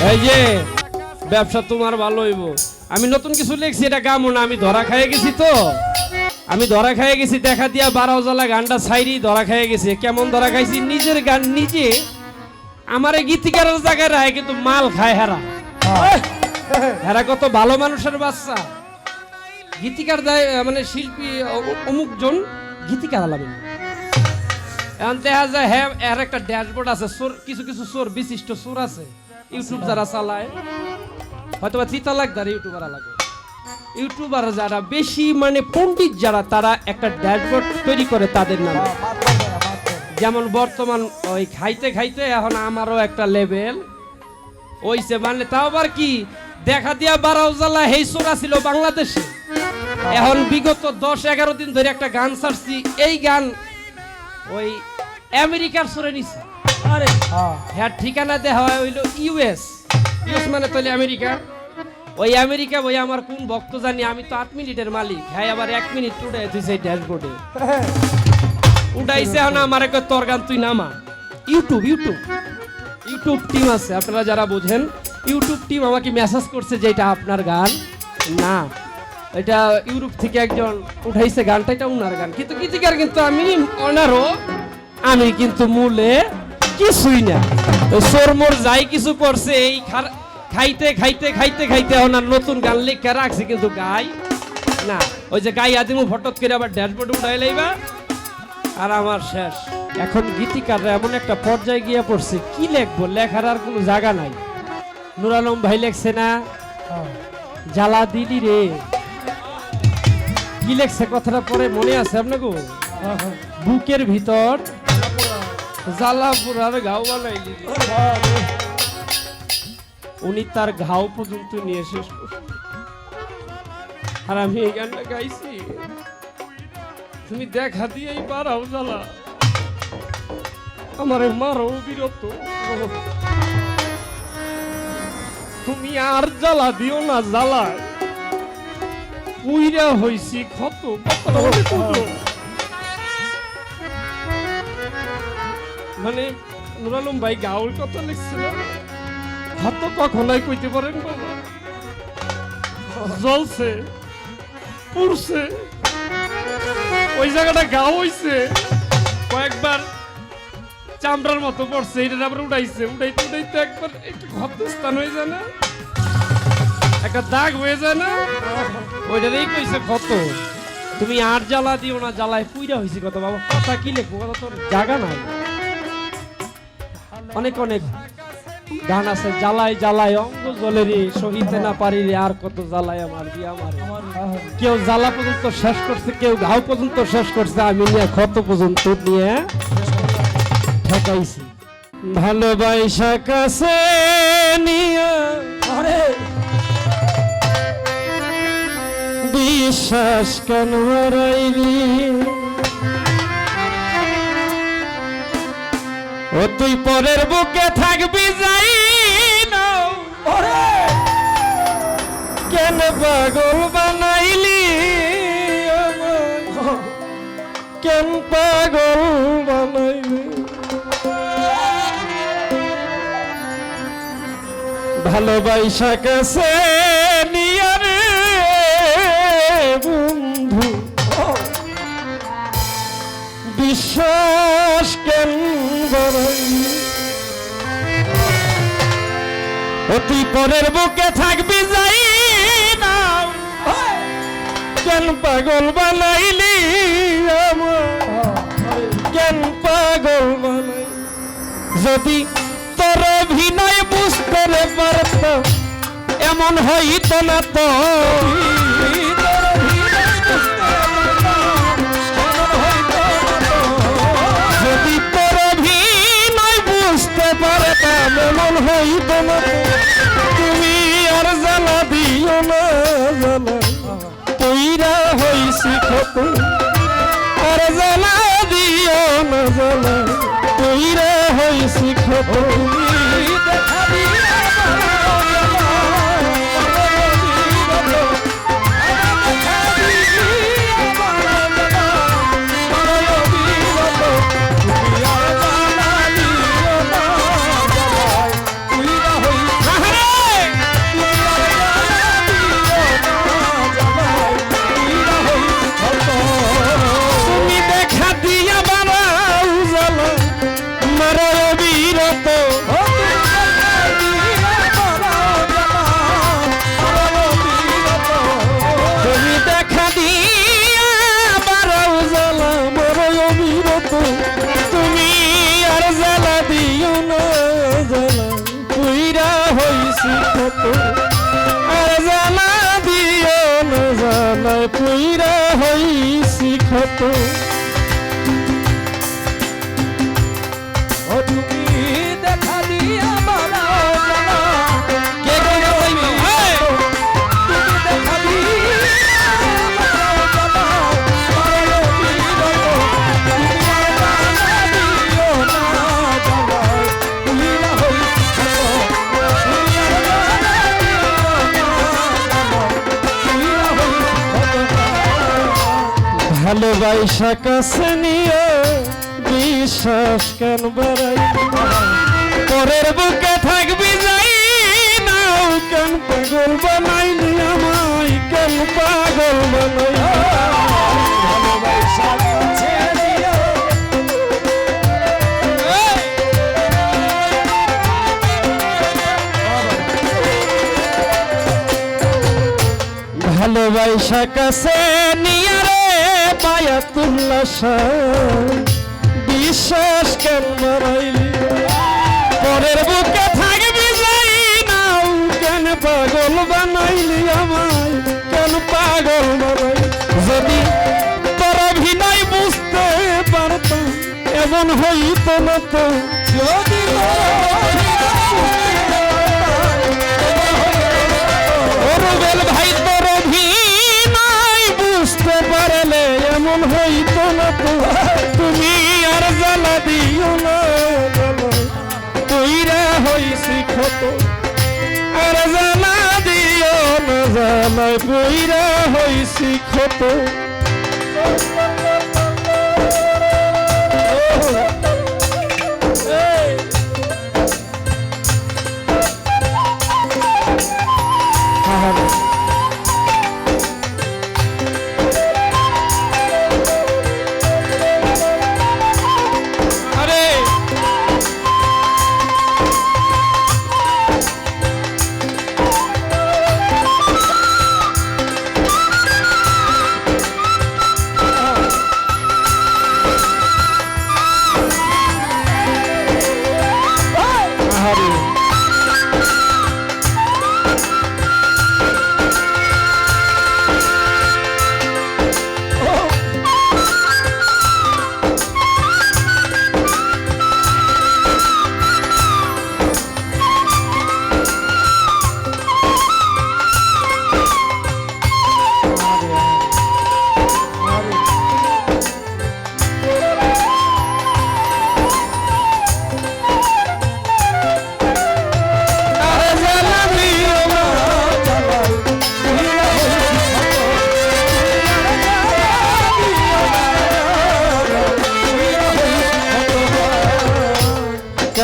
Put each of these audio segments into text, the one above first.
এই যে ব্যবসা তোমার ভালো হইব। আমি নতুন কিছু লিখছি এটা গামো না আমি ধরা খাইয়ে গেছি তো। আমি ধরা খাইয়ে গেছি দেখা দিয়া বারো জ্বালা গানটা ছাইরি ধরা খাইয়ে গেছি। কেমন ধরা খাইছি? নিজের গান নিজে আমার এই গীতিকারের জায়গায় রায় কিন্তু মাল খায় হেরা। হেরা কত ভালো মানুষের বাচ্চা। গীতিকার দেয় মানে শিল্পী অ- অমুকজন গীতিকার আলামিন। এখন দেখা যায় হ্যাঁ এর একটা ড্যাশবোর্ড আছে সোর কিছু কিছু সোর বিশিষ্ট সোর আছে। ইউটিউব যারা চালায় হয়তো বা চিতা লাগদার ইউটিউবার লাগে ইউটিউবার যারা বেশি মানে পণ্ডিত যারা, তারা একটা ড্যাশবোর্ড তৈরি করে তাদের নামে। যেমন বর্তমান ওই খাইতে খাইতে এখন আমারও একটা লেভেল। ওইছে মানে তাও আবার কি, দেখা দিয়া বারাও জ্বালা হেই সোরা ছিল বাংলাদেশে। এখন বিগত দশ এগারো দিন ধরে একটা গান ছাড়ছি, এই গান ওই আমেরিকার সরে নিছে। আরে হ্যাঁ। ঠিকানা দেওয়া হয় হইল ইউএস। ইউএস মানে তাহলে আমেরিকা। ওই আমেরিকা ওই আমার কোন ভক্ত জানি আমি তো আট মিনিটের মালিক। হ্যাঁ আবার এক মিনিট উঠে দিছে ড্যাশবোর্ডে। উঠাইছে এখন আমার একটা তোর গান তুই নামা। YouTube YouTube. ইউটিউব টিম আছে আপনারা যারা বোঝেন ইউটিউব টিম আমাকে মেসেজ করছে যে এটা আপনার গান। না এটা ইউরোপ থেকে একজন উঠাইছে গানটা এটা উনার গান। কিন্তু গীতিকার কিন্তু আমি অনারও আমি কিন্তু মূলে কিছুই না। তো সোরমোর যাই কিছু করছে এই খাইতে খাইতে খাইতে খাইতে ওনার নতুন গান লিখে রাখছি কিন্তু গাই না। ওই যে গাই আদিমু ফটক করে আবার ড্যাশবোর্ডে উঠাই লাইবা। আর আমার শেষ। এখন গীতিকাররা এমন একটা পর্যায়ে গিয়ে পড়ছে কি লেখবো? লেখার আর কোনো জায়গা নাই। নুর আলম ভাই লেখছে না? জ্বালা দিলি রে। কি লেখছে? কথাটা পরে মনে আছে আপনাকে? বুকের ভিতর জ্বালা পুরার ঘাও বানাইলি রে। উনি তার ঘাও পর্যন্ত নিয়ে শেষ আর আমি এই গানটা গাইছি। তুমি দেখা দিয়েই পারাও জ্বালা। আমার মারো বিরক্ত। তুমি আর জ্বালা দিও না জ্বালা উইরা হইছি ক্ষত। কত? মানে নুরালম ভাই গাউল কত লিখছিল। ক্ষত কখনোই কইতে পারেন বাবা। জ্বলছে, পুড়ছে। ওই জায়গাটা গাও হইছে। কয়েকবার চামড়ার মতো পড়ছে, এটা আবার উঠাইছে উঠাইতে উঠাইতে একবার একটু ক্ষতস্থান হয়ে যায় না? একটা দাগ হয়ে যায় না? ওইটারই কইছে ক্ষত। তুমি আর জ্বালা দিও না, জ্বালায় পুইরা হইছে কত বাবা, কথা কি লিখব কথা তোর জায়গা নাই। অনেক অনেক গান আছে, জ্বালাই জ্বালাই, অঙ্গ জলেরই সহিতে না পারি রে আর কত জ্বালাই আমার আমার। কেউ জ্বালা পর্যন্ত শেষ করছে, কেউ ঘাও পর্যন্ত শেষ করছে, আমি নিয়ে ক্ষত পর্যন্ত নিয়ে ঠকাইছি। ভালোবাসা কাছে নিয়ে বিশ্বাস কেন হারাইলি? ও তুই পরের বুকে থাকবি যাই না। কেন পাগল বানাইলি কেন পাগল বানাইলি? ভালোবাসা কাছে নিয়ে রে বন্ধু। বিশ্বাস কেন অতি পরের বুকে থাকবি যাই না। কেন পাগল বানাইলি কেন পাগল যদি তোর অভিনয় বুঝতে রে পারতাম, এমন হইতো না তো। এমন হইতো না তো। তুমি আর জ্বালা দিও না, জ্বালা। তৈরা হইছি আর জ্বালা দিও না, জ্বালা। তৈরা হইছি ক্ষত হইছি ভালোবাসা কাছে নিয়ে বিশ্বাস কেন বাড়াই? পরের বুকে থাকবি যাই, নাও কেন পাগল বানাইলি আমায়? কেন পাগল বানাই ভালোবাসা কাছে নিয়ে তুল্লাসা বিশ্বাস কেন বাড়াইলি? পরের বুকে থাকবি যাই নাও কেন পাগল বানাইলি আমায়? কেন পাগল বানাই যদি তোর অভিনয় বুঝতে পারতাম, এমন হইতো না তো। যদি দিও না তুইরা হইছি ক্ষত। আর জানা দিও না পুইরা হইছি ক্ষত।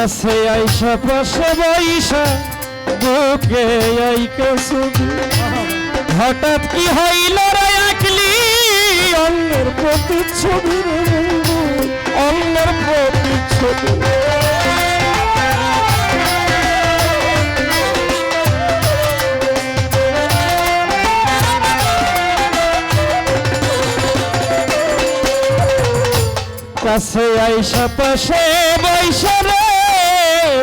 কাছে আইসা পাশে বৈশা বুকে আইকা শুধু হঠাৎ কি হইল রে আকলি অন্যের প্রতিচ্ছবি রে বন্ধু, অন্যের প্রতিচ্ছবি কাছে আইসা পাশে বৈশা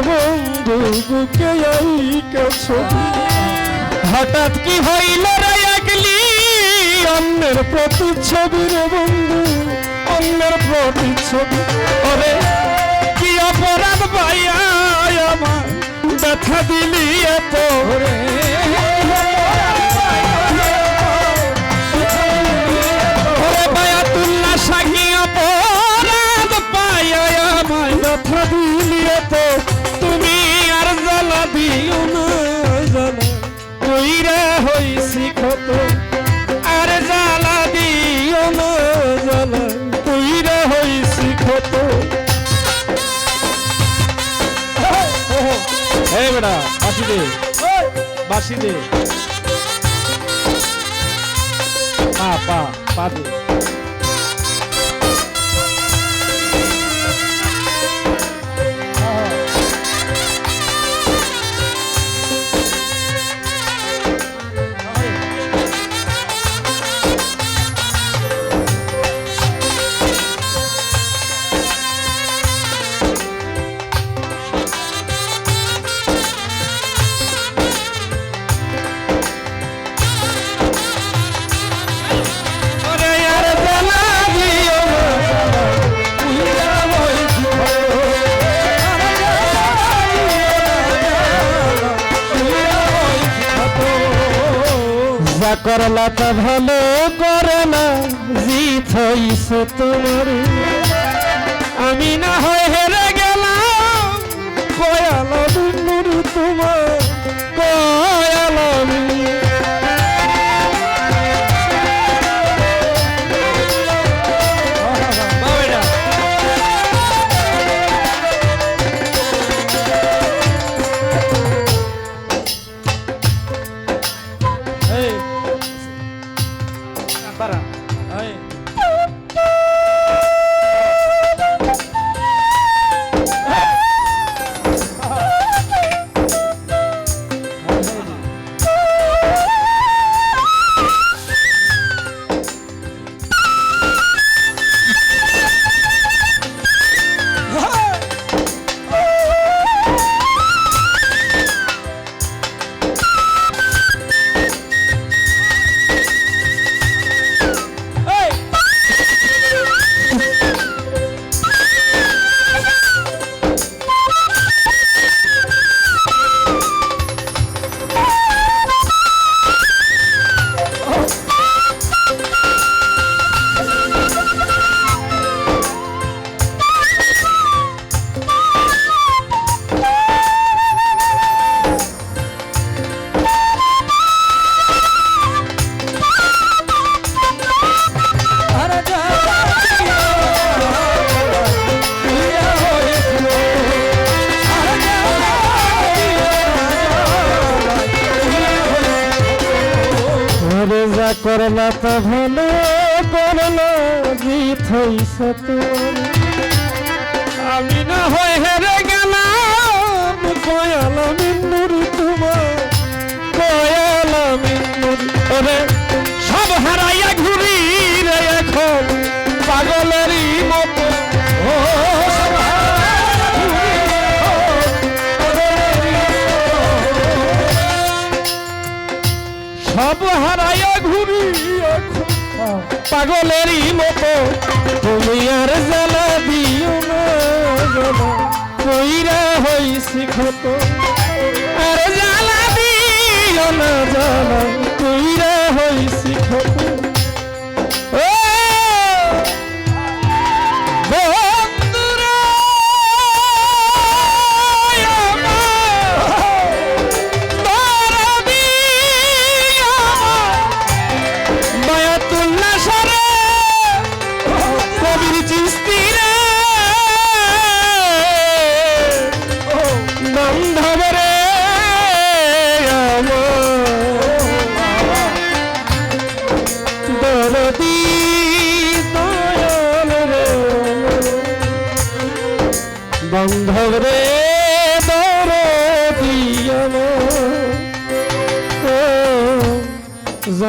বন্ধু বুকে ছবি হঠাৎ কি হইল রে অন্যের প্রতি ছবি রে বন্ধু, অন্যের প্রতিচ্ছবি। ওরে, কি অপরাধ ভাইয়া আমার? ব্যথা দিলি এত। রে বেটা বাসি দে বাসি দে পা পা পা দে। হইছে তোমার। আমি না হয় হেরে যা করলা তা ভালো করলা জিত হইছে আমি না হয় হেরে গেলাম কয়ালা মিন্নুর তোমার কয়ালা মিন্নুর ওরে, সব হারাইয়া ঘুরি রে এখন, পাগলেরই সব হারাইয়া ঘুরি পাগলেরই মতো, তুমি আর জ্বালা দিও না কইরা হইছি ক্ষত। আর জ্বালা দিও না, জ্বালা। কইরা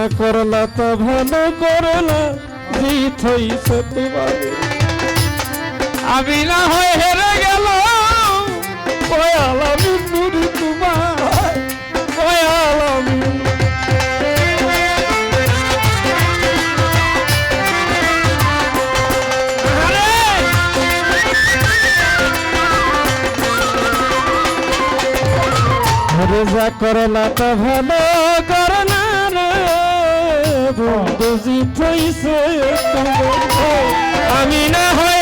যা করলা তা ভালো করলা আমি না হয় হেরে গেল যা করলা তা ভালো হইছে তোমার। আমি না হয়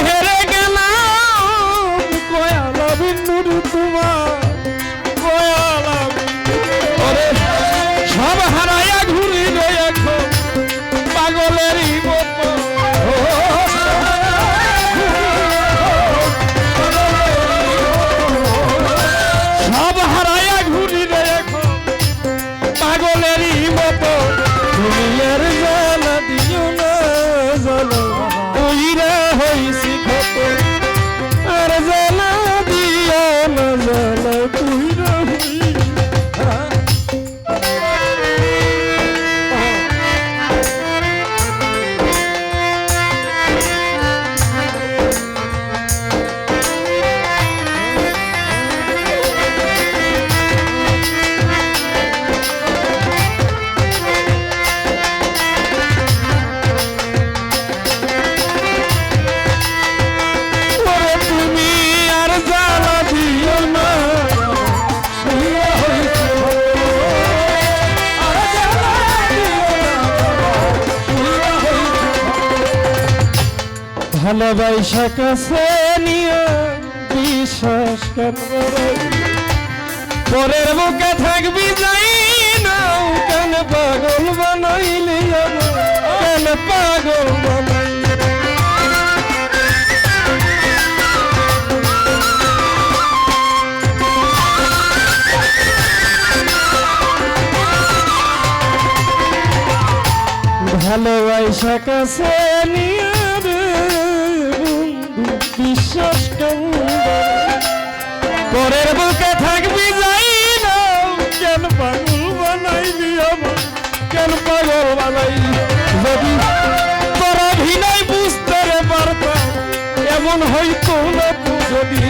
বৈশাখ সেনিও বিশ্বাস করবে পরের মুখে থাকবি যাই না কেন পাগল বানাইলি কেন পাগল ভালোবাসা কাছে নিয়ে পরের বুকে থাকবি যাই না। কেন পাগল বানাইলি আমার কেন পাগল বানাইলি? যদি তোর অভিনয় বুঝতে পারতাম, এমন হইতো না যদি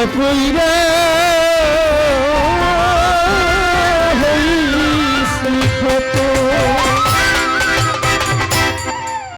I Puyra